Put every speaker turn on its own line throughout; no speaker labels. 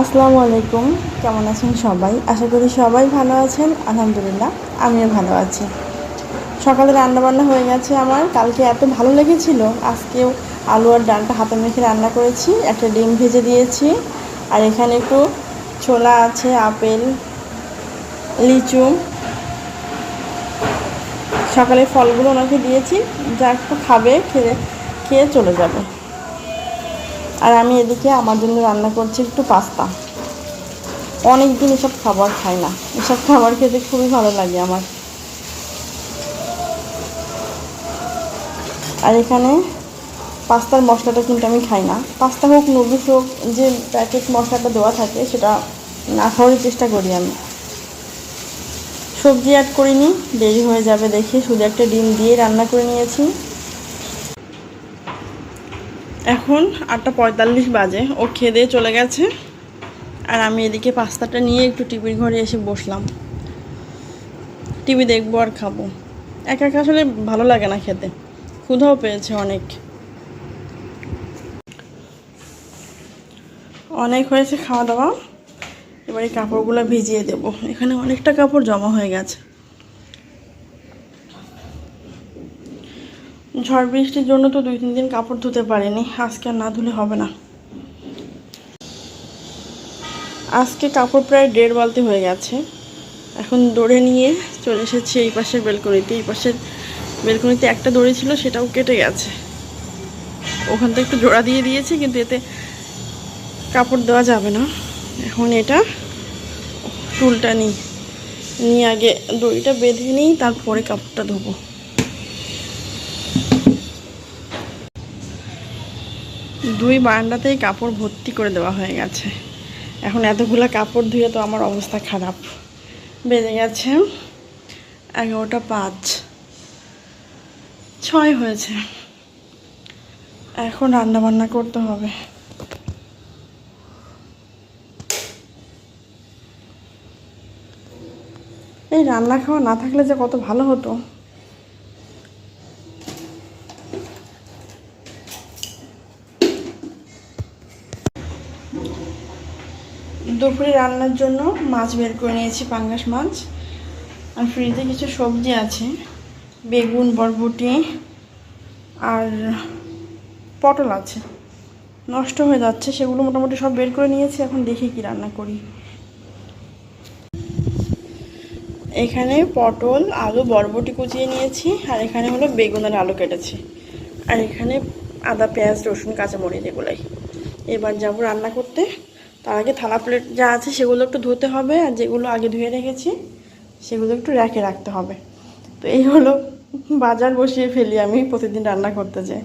আসসালামু আলাইকুম। কেমন আছেন সবাই? আশা করি সবাই ভালো আছেন। আলহামদুলিল্লাহ, আমিও ভালো আছি। সকালে রান্না বান্না হয়ে গেছে আমার। কালকে এত ভালো লেগেছিল। আজকেও আলু আর ডালটা হাতে মেখে রান্না করেছি। একটা ডিম ভেজে দিয়েছি। আর এখানে একটু ছোলা আছে, আপেল, লিচু। সকালে ফলগুলো ওনাকে দিয়েছি। যা একটু খাবে, খেয়ে খেয়ে চলে যাবে। আর আমি এদিকে আমার জন্য রান্না করছি একটু পাস্তা। অনেক দিন এসব খাবার খাই না। এসব খাবার খেতে খুবই ভালো লাগে আমার। আর এখানে পাস্তার মশলাটা কিন্তু আমি খাই না। পাস্তা হোক, নুডলস হোক, যে প্যাকেট মশলাটা দেওয়া থাকে, সেটা না খাওয়ারই চেষ্টা করি আমি। সবজি অ্যাড করিনি, দেরি হয়ে যাবে দেখে। শুধু একটা ডিম দিয়ে রান্না করে নিয়েছি। এখন আটটা পঁয়তাল্লিশ বাজে। ও খেয়ে দিয়ে চলে গেছে। আর আমি এদিকে পাস্তাটা নিয়ে একটু টিভির ঘরে এসে বসলাম। টিভি দেখব আর খাব। একা একা আসলে ভালো লাগে না খেতে। ক্ষুধাও পেয়েছে অনেক। অনেক হয়েছে খাওয়া দাওয়া। এবারে কাপড়গুলো ভিজিয়ে দেব। এখানে অনেকটা কাপড় জমা হয়ে গেছে। ঝড় বৃষ্টির জন্য তো দুই তিন দিন কাপড় ধুতে পারিনি। আজকে আর না ধুলে হবে না। আজকে কাপড় প্রায় দেড় বালতি হয়ে গেছে। এখন দড়ে নিয়ে চলে এসেছি এই পাশের বেলকনিতে। এই পাশের বেলকনিতে একটা দড়ি ছিল, সেটাও কেটে গেছে। ওখান থেকে একটু জোড়া দিয়ে দিয়েছি, কিন্তু এতে কাপড় দেওয়া যাবে না। এখন এটা টুলটা নিই। নিয়ে আগে দড়িটা বেঁধে নিই, তারপরে কাপড়টা ধোবো। দুই বারান্দাতেই কাপড় ভর্তি করে দেওয়া হয়ে গেছে। এখন এতগুলো কাপড় ধুয়ে তো আমার অবস্থা খারাপ। বেজে গেছে এগারোটা পাঁচ। ছয় হয়েছে। এখন রান্না বান্না করতে হবে। এই রান্না খাওয়া না থাকলে যে কত ভালো হতো। দুপুরে রান্নার জন্য মাছ বের করে নিয়েছি, পাঙ্গাস মাছ। আর ফ্রিজে কিছু সবজি আছে, বেগুন, বরবটি আর পটল আছে। নষ্ট হয়ে যাচ্ছে, সেগুলো মোটামুটি সব বের করে নিয়েছি, এখন দেখি কি রান্না করি। এখানে পটল, আলু, বরবটি কুচিয়ে নিয়েছি, আর এখানে হলো বেগুন আর আলু কেটেছি। আর এখানে আদা, পেঁয়াজ, রসুন, কাঁচামরিচ এগুলাই। এবার যাব রান্না করতে। তার আগে থালা প্লেট যা আছে সেগুলো একটু ধুতে হবে আর যেগুলো আগে ধুয়ে রেখেছি, সেগুলো একটু রেখে রাখতে হবে। তো এই হলো বাজার বসিয়ে ফেলি আমি, প্রতিদিন রান্না করতে যাই।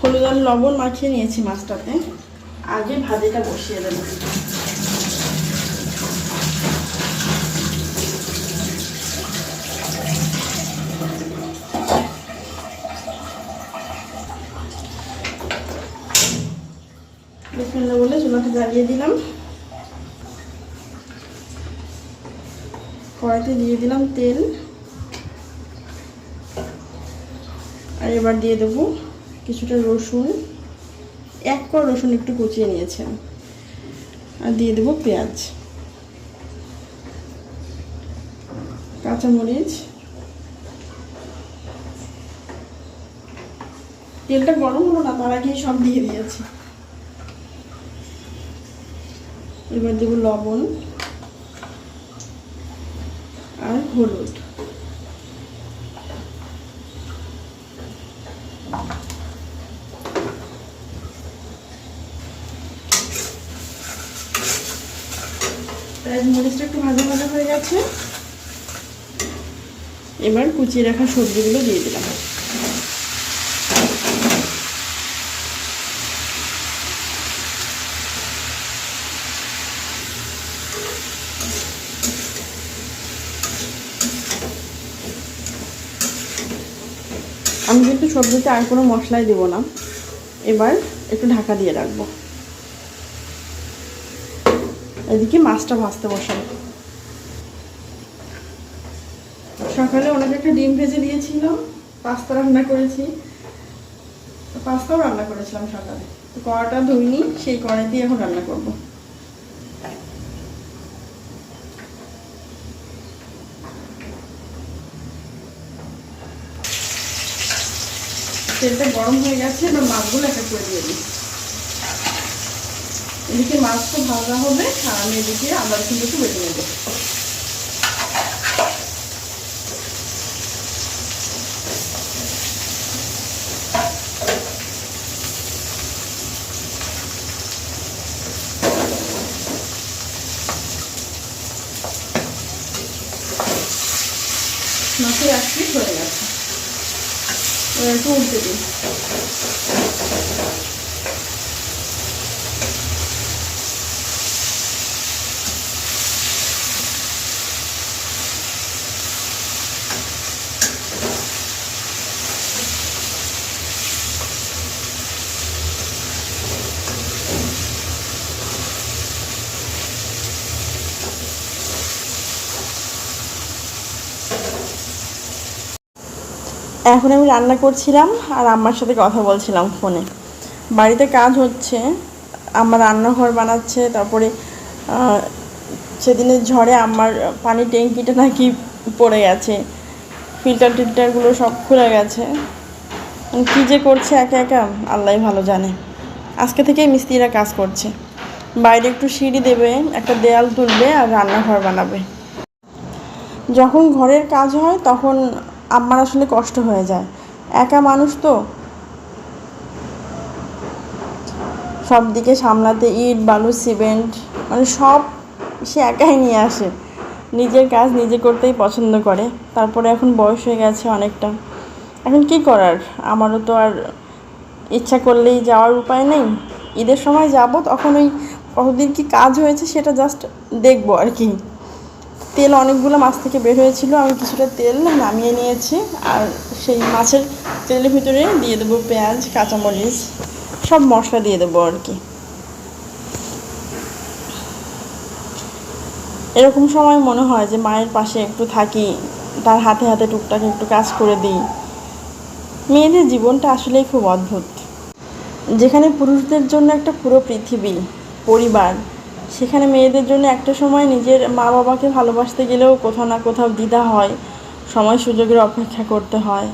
হলুদ আর লবণ মাখিয়ে নিয়েছি মাছটাতে। আগে ভাজিটা বসিয়ে দেবো। বিসমিল্লাহ বলে চুলাটা জ্বালিয়ে দিলাম। কড়াইতে দিয়ে দিলাম তেল। আর এবার দিয়ে দেবো কিছুটা রসুন। এক কর রসুন একটু কুচিয়ে নিয়েছেন। আর দিয়ে দেবো পেঁয়াজ। কাঁচামরিচ। তেলটা গরম হলো না, তার আগে সব দিয়ে দিয়েছি। এবার দেব লবণ আর হলুদ। মরিচটা একটু ভাজা ভাজা হয়ে গেছে। এবার কুচিয়ে রাখা সবজিগুলো দিয়ে দিলাম আমি কিন্তু সবজিতে আর কোনো মশলাই দেবো না। এবার একটু ঢাকা দিয়ে রাখব। এদিকে মাছটা ভাজতে বসাবো। সকালে ওনাকে একটা ডিম ভেজে দিয়েছিলাম পাস্তা রান্না করেছি। পাস্তাও রান্না করেছিলাম সকালে। কড়াটা ধুইনি, সেই কড়াই দিয়ে এখন রান্না করব। তেলটা গরম হয়ে গেছে, এবার মাছগুলো একটা করে দিয়ে দিই। এদিকে মাছ তো ভাজা হবে, আর আমি এদিকে আদা রসুন একটু বেটে নেব। মাছের এক পিস হয়ে গেছে। এবার একটু উল্টে দিই এখন আমি রান্না করছিলাম আর আম্মার সাথে কথা বলছিলাম ফোনে। বাড়িতে কাজ হচ্ছে আমার রান্নাঘর বানাচ্ছে, তারপরে সেদিনের ঝড়ে আমার পানির ট্যাঙ্কিটা নাকি পড়ে গেছে। ফিল্টার টিল্টারগুলো সব খুলে গেছে। কী যে করছে একা একা, আল্লাহ ভালো জানে। আজকে থেকেই মিস্ত্রিরা কাজ করছে। বাইরে একটু সিঁড়ি দেবে, একটা দেয়াল তুলবে আর রান্নাঘর বানাবে। যখন ঘরের কাজ হয়, তখন আমার আসলে কষ্ট হয়ে যায়। একা মানুষ তো। সব দিকে সামলাতে ইট, বালু, সিমেন্ট মানে সব সে একাই নিয়ে আসে। নিজের কাজ নিজে করতেই পছন্দ করে। তারপরে এখন বয়স হয়ে গেছে অনেকটা। এখন কি করার? আমারও তো আর ইচ্ছা করলেই যাওয়ার উপায় নেই। ঈদের সময় যাব, তখন ওই কতদিন কি কাজ হয়েছে সেটা জাস্ট দেখব আর কি। তেল অনেকগুলো মাছ থেকে বের হয়েছিল, আমি কিছুটা তেল নামিয়ে নিয়েছি আর সেই মাছের তেলের ভিতরে দিয়ে দেবো পেঁয়াজ, কাঁচামরিচ, সব মশলা দিয়ে দেবো আর কি। এরকম সময় মনে হয় যে মায়ের পাশে একটু থাকি, তার হাতে হাতে টুকটাক একটু কাজ করে দিই। মেয়েদের জীবনটা আসলেই খুব অদ্ভুত। যেখানে পুরুষদের জন্য একটা পুরো পৃথিবী, পরিবার সেখানে মেয়েদের জন্য একটা সময় নিজের মা বাবাকে ভালোবাসতে গেলেও কোথাও না কোথাও দ্বিধা হয়, সময় সুযোগের অপেক্ষা করতে হয়।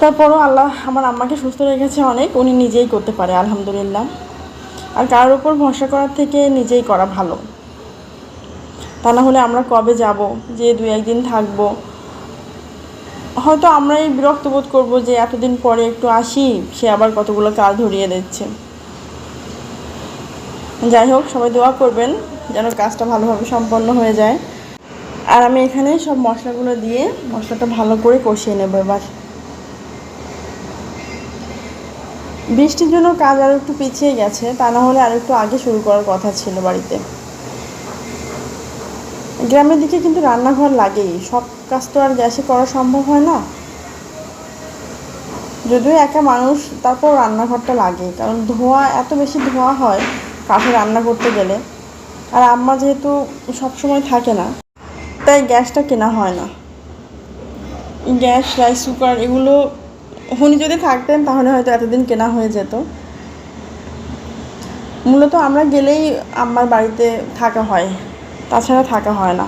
তারপরও আল্লাহ আমার আম্মাকে সুস্থ রেখেছে অনেক, উনি নিজেই করতে পারে, আলহামদুলিল্লাহ। আর কারোর ওপর ভরসা করার থেকে নিজেই করা ভালো। তা না হলে আমরা কবে যাব, যে দু একদিন থাকব? হয়তো আমরাই বিরক্ত বোধ করব যে এতদিন পরে একটু আসি, সে আবার কতগুলো কাল ধরিয়ে দিচ্ছে। যাই হোক, সবাই দোয়া করবেন যেন কাজটা ভালোভাবে সম্পন্ন হয়ে যায়। আর আমি এখানে সব মশলাগুলো দিয়ে মশলাটা ভালো করে কষিয়ে নেব এবার। বৃষ্টির জন্য কাজ আর একটু পিছিয়ে গেছে, তা না হলে আর একটু আগে শুরু করার কথা ছিল বাড়িতে। গ্রামের দিকে কিন্তু রান্নাঘর লাগেই, সব কাজ তো আর গ্যাসে করা সম্ভব হয় না। যদিও একা মানুষ তারপর রান্নাঘরটা লাগে, কারণ ধোঁয়া, এত বেশি ধোঁয়া হয় কাঠে রান্না করতে গেলে। আর আম্মা যেহেতু সবসময় থাকে না, তাই গ্যাসটা কেনা হয় না। গ্যাস, রাইস, কুকার এগুলো উনি যদি থাকতেন, তাহলে হয়তো এতদিন কেনা হয়ে যেত। মূলত আমরা গেলেই আম্মার বাড়িতে থাকা হয়, তাছাড়া থাকা হয় না।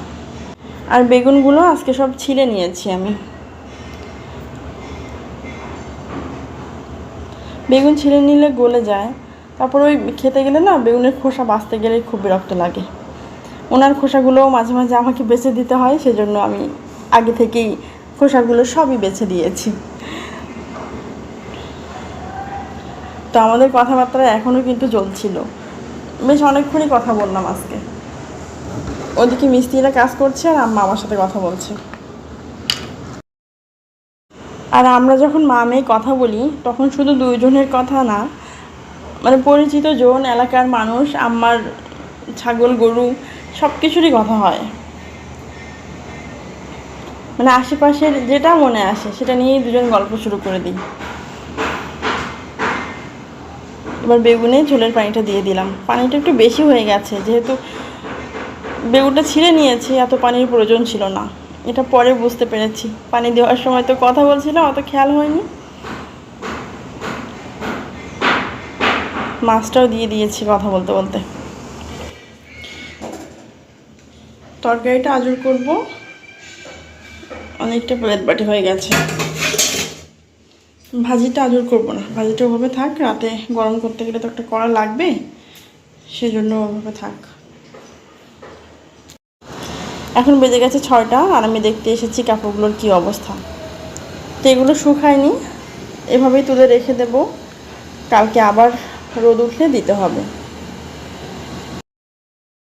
আর বেগুনগুলো আজকে সব ছিলে নিয়েছি আমি। বেগুন ছিলে নিলে গলে যায় তারপর ওই খেতে গেলে না বেগুনের খোসা বাঁচতে গেলেই খুব বিরক্ত লাগে। ওনার খোসাগুলোও মাঝে মাঝে আমাকে বেছে দিতে হয়, সেজন্য আমি আগে থেকেই খোসাগুলো সবই বেছে দিয়েছি। তো আমাদের কথাবার্তা এখনও কিন্তু চলছিল। বেশ অনেকক্ষণই কথা বললাম আজকে। ওদিকে মিস্ত্রিরা কাজ করছে আর আম্মা আমার সাথে কথা বলছে। আর আমরা যখন মা মেয়ে কথা বলি, তখন শুধু দুইজনের কথা না মানে পরিচিত জন, এলাকার মানুষ আমার ছাগল, গরু সব কিছুরই কথা হয়। মানে আশেপাশের যেটা মনে আসে, সেটা নিয়েই দুজন গল্প শুরু করে দিই। এবার বেগুনে ঝোলের পানিটা দিয়ে দিলাম। পানিটা একটু বেশি হয়ে গেছে, যেহেতু বেগুনটা ছিঁড়ে নিয়েছি, এত পানির প্রয়োজন ছিল না। এটা পরে বুঝতে পেরেছি। পানি দেওয়ার সময় তো কথা বলছিলাম অত খেয়াল হয়নি। মাছটাও দিয়ে দিয়েছি কথা বলতে বলতে। তরকারিটা আজুর করব। অনেকটা প্লেট বাটি হয়ে গেছে। ভাজিটা আজুর করব না। ভাজিটা ওভাবে থাক, রাতে গরম করতে গেলে তো একটা কড়া লাগবে, সেজন্য ওভাবে থাক। এখন বেজে গেছে ছয়টা, আর আমি দেখতে এসেছি কাপড়গুলোর কি অবস্থা। তো এগুলো শুকায়নি। এভাবেই তুলে রেখে দেব। কালকে আবার রোদ উঠলে দিতে হবে।